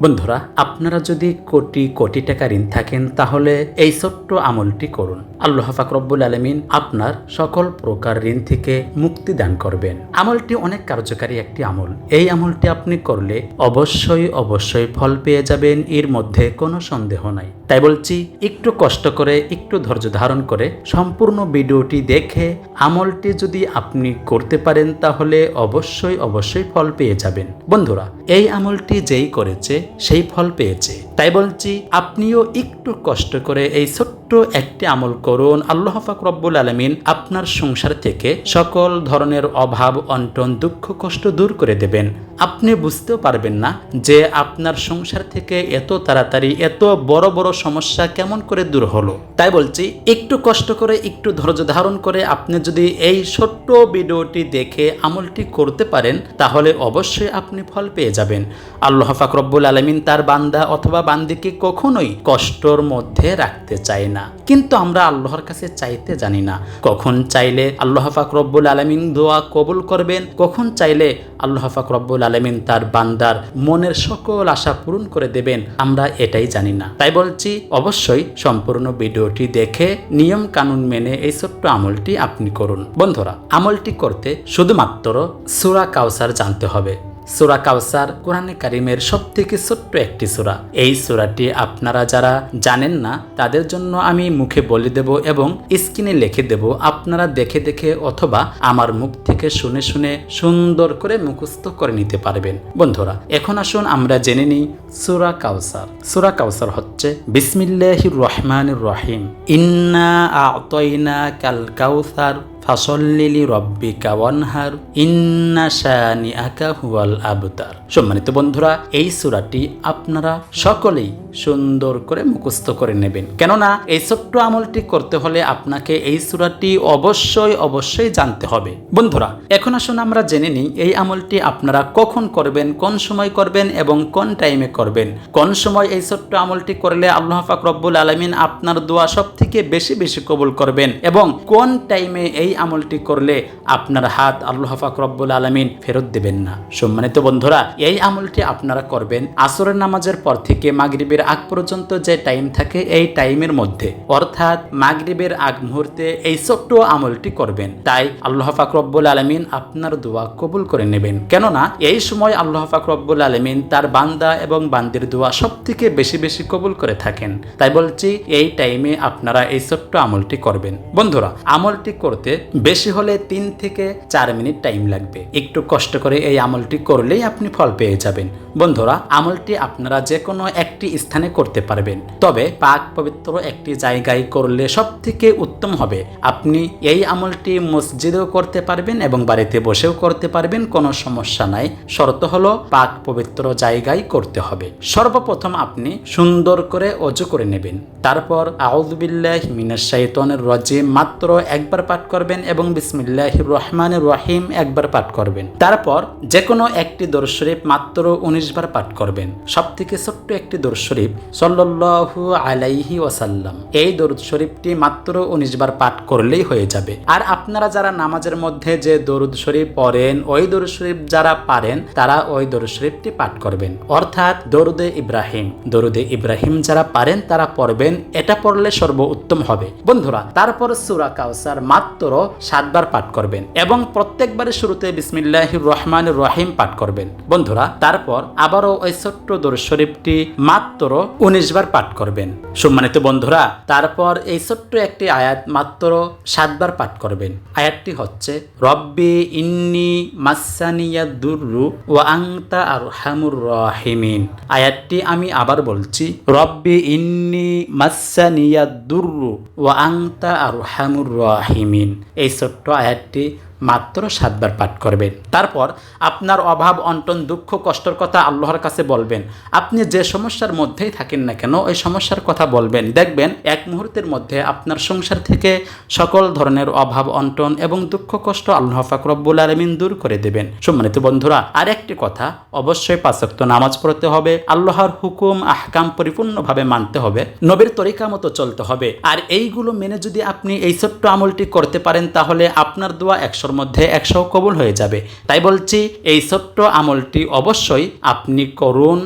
বন্ধুরা, আপনারা যদি কোটি কোটি টাকা ঋণ থাকেন, তাহলে এই ছোট্ট আমলটি করুন। আল্লাহ ফাকরব্বুল আলমিন আপনার সকল প্রকার ঋণ থেকে মুক্তি দান করবেন। আমলটি অনেক কার্যকারী একটি আমল। এই আমলটি আপনি করলে অবশ্যই অবশ্যই ফল পেয়ে যাবেন, এর মধ্যে কোনো সন্দেহ নাই। তাই বলছি, একটু কষ্ট করে, একটু ধৈর্য ধারণ করে সম্পূর্ণ ভিডিওটি দেখে আমলটি যদি আপনি করতে পারেন, তাহলে অবশ্যই অবশ্যই ফল পেয়ে যাবেন। বন্ধুরা, এই আমলটি যেই করেছে সেই ফল পেয়েছে। তাই বলছি আপনিও একটু কষ্ট করে এই ছোট্ট একটি আমল করুন। আল্লাহ পাক রব্বুল আলমিন আপনার সংসার থেকে সকল ধরনের অভাব, অন্টন, দুঃখ, কষ্ট দূর করে দেবেন। আপনি বুঝতেও পারবেন না যে আপনার সংসার থেকে এত তাড়াতাড়ি, এত বড় বড় সমস্যা কেমন করে দূর হলো। তাই বলছি, একটু কষ্ট করে, একটু ধৈর্য ধারণ করে আপনি যদি এই ছোট্ট ভিডিওটি দেখে আমলটি করতে পারেন, তাহলে অবশ্যই আপনি ফল পেয়ে যাবেন। আল্লাহ ফাকরব্বুল আলমিন তার বান্দা অথবা বান্দিকে কখনোই কষ্টর মধ্যে রাখতে চায় না। কিন্তু আমরা আল্লাহর কাছে চাইতে জানি না। কখন চাইলে আল্লাহ ফাকরব্বুল আলমিন দোয়া কবুল করবেন? কখন চাইলে আল্লাহ ফাকরব্বুল আলমিন তার বান্দার মনের সকল আশা পূরণ করে দেবেন? আমরা এটাই জানি না। তাই বলছি, অবশ্যই সম্পূর্ণ ভিডিওটি দেখে নিয়ম কানুন মেনে এই ছোট্ট আমলটি আপনি করুন। বন্ধুরা, আমলটি করতে শুধুমাত্র সুরা কাউসার জানতে হবে। সুরা কাউসার কোরআনে কারিমের সব থেকে ছোট্ট একটি সুরা। এই সুরাটি আপনারা যারা জানেন না, তাদের জন্য আমি মুখে বলে দেব এবং স্ক্রিনে লিখে দেব। আপনারা দেখে দেখে অথবা আমার মুখ থেকে শুনে শুনে সুন্দর করে মুখস্থ করে নিতে পারবেন। বন্ধুরা, এখন আসুন আমরা জেনে নিই সুরা কাউসার সুরা কাউসার হচ্ছে, বিসমিল্লাহির রহমানির রহিম। ইন্না আতইনা কাল কাউসার ফাসল্লিলি রব্বিকা ওয়ানহার, ইন্না শানি আকা হুয়াল আবতার। সম্মানিত বন্ধুরা, এই সুরাটি আপনারা সকলেই সুন্দর করে মুখস্থ করে নেবেন। কেননা, এই ছোট্ট আমলটি করতে হলে আপনাকে এই সুরাটি অবশ্যই অবশ্যই জানতে হবে। বন্ধুরা, এখন আসুন আমরা জেনে নিই, এই আমলটি আপনারা কখন করবেন, কোন সময় করবেন এবং কোন টাইমে করবেন। কোন সময় এই ছোট্ট আমলটি করলে আল্লাহ পাক রব্বুল আলমিন আপনার দোয়া সব থেকে বেশি বেশি কবুল করবেন এবং কোন টাইমে এই আমলটি করলে আপনার হাত আল্লাহ পাক রব্বুল আলমিন ফেরত দেবেন না। সম্মানিত বন্ধুরা, এই আমলটি আপনারা করবেন আসরের নামাজের পর থেকে মাগরিবের আগ পর্যন্ত যে টাইম থাকে এই টাইমের মধ্যে। অর্থাৎ মাগরিবের আগ মুহূর্তে এই ছোট্ট আমলটি করবেন। তাই আল্লাহ পাক রব্বুল আলমিন আপনার দোয়া কবুল করে নেবেন। কেননা এই সময় আল্লাহ পাক রব্বুল আলমিন তার বান্দা এবং বান্দির দোয়া সব থেকে বেশি বেশি কবুল করে থাকেন। তাই বলছি, এই টাইমে আপনারা এই ছোট্ট আমলটি করবেন। বন্ধুরা, আমলটি করতে বেশি হলে তিন থেকে চার মিনিট টাইম লাগবে। একটু কষ্ট করে এই আমলটি করলেই আপনি ফল পেয়ে যাবেন। বন্ধুরা, আমলটি আপনারা যে কোনো একটি স্থানে করতে পারবেন। তবে পাক পবিত্র একটি জায়গায় করলে সব থেকে উত্তম হবে, আপনি এই আমলটি মসজিদেও করতে পারবেন এবং বাড়িতে বসেও করতে পারবেন, কোনো সমস্যা নাই। শর্ত হলো পাক পবিত্র জায়গায় করতে হবে। সর্বপ্রথম আপনি সুন্দর করে অজু করে নেবেন। তারপর আউদুবিল্লাহ মিনাস শাইতনের রজিম মাত্র একবার পাঠ করবেন। এবং বিসমিল্লাহ রহমান রহিম একবার পাঠ করবেন। তারপর যে কোনো একটি দরুদ শরীফ মাত্র উনিশ বার পাঠ করবেন। সব থেকে ছোট্ট একটি দরুদ শরীফ সাল্লাল্লাহু আলাইহি ওয়াসাল্লাম। এই দরুদ শরীফটি মাত্র উনিশ বার পাঠ করলেই হয়ে যাবে। আর আপনারা যারা নামাজের মধ্যে যে দরুদ শরীফ পড়েন, ওই দরুদ শরীফ যারা পারেন, তারা ওই দরুদ শরীফটি পাঠ করবেন। অর্থাৎ দরুদে ইব্রাহিম দরুদে ইব্রাহিম যারা পারেন, তারা পড়বেন। এটা পড়লে সর্ব উত্তম হবে। বন্ধুরা, তারপর সুরা কাউসার মাত্র সাতবার পাঠ করবেন এবং প্রত্যেকবারের শুরুতে বিসমিল্লাহ রহমান রহিম পাঠ করবেন। বন্ধুরা, তারপর আবারও ওই ছোট্ট দরুদ শরীফটি মাত্র উনিশ বার পাঠ করবেন। সম্মানিত বন্ধুরা, তারপর এই ছোট্ট একটি আয়াত মাত্র সাতবার পাঠ করবেন। আয়াতটি হচ্ছে, রব্বি ইন্নি মাসানিয়া দুরু ও আংতা আর হামুর রহিমিন। আয়াতটি আমি আবার বলছি, রব্বি ইন্নি মাসানিয়া দুরু ও আংতা আর হামুর রাহিমিন। এই ছোট্ট আয়াতটি মাত্র সাতবার পাঠ করবেন। তারপর আপনার অভাব, অন্টন, দুঃখ, কষ্টর কথা আল্লাহর কাছে বলবেন। আপনি যে সমস্যার মধ্যেই থাকেন না কেন, ওই সমস্যার কথা বলবেন। দেখবেন এক মুহূর্তের মধ্যে আপনার সংসার থেকে সকল ধরনের অভাব, অন্টন এবং দুঃখ, কষ্ট আল্লাহ ফাকরব্বুল আলমিন দূর করে দেবেন। সম্মানিত বন্ধুরা আর একটি কথা, অবশ্যই পাঁচক্ত নামাজ পড়তে হবে। আল্লাহর হুকুম, আহকাম পরিপূর্ণভাবে মানতে হবে। নবীর তরিকা মতো চলতে হবে। আর এইগুলো মেনে যদি আপনি এই ছোট্ট আমলটি করতে পারেন, তাহলে আপনার দোয়া একশো একশোর মধ্যে একশো কবুল হয়ে যাবে। তাই বলছি, এই ছোট্ট আমলটি অবশ্যই আপনি করুন,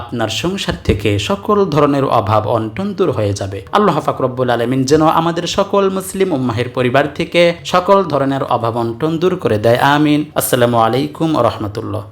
আপনার সংসার থেকে সকল ধরনের অভাব অন্টন দূর হয়ে যাবে। আল্লাহ ফাকরব্বুল আলমিন যেন আমাদের সকল মুসলিম উম্মাহের পরিবার থেকে সকল ধরনের অভাব অন্টন দূর করে দেয়, আমিন। আসসালামু আলাইকুম রহমতুল্লাহ।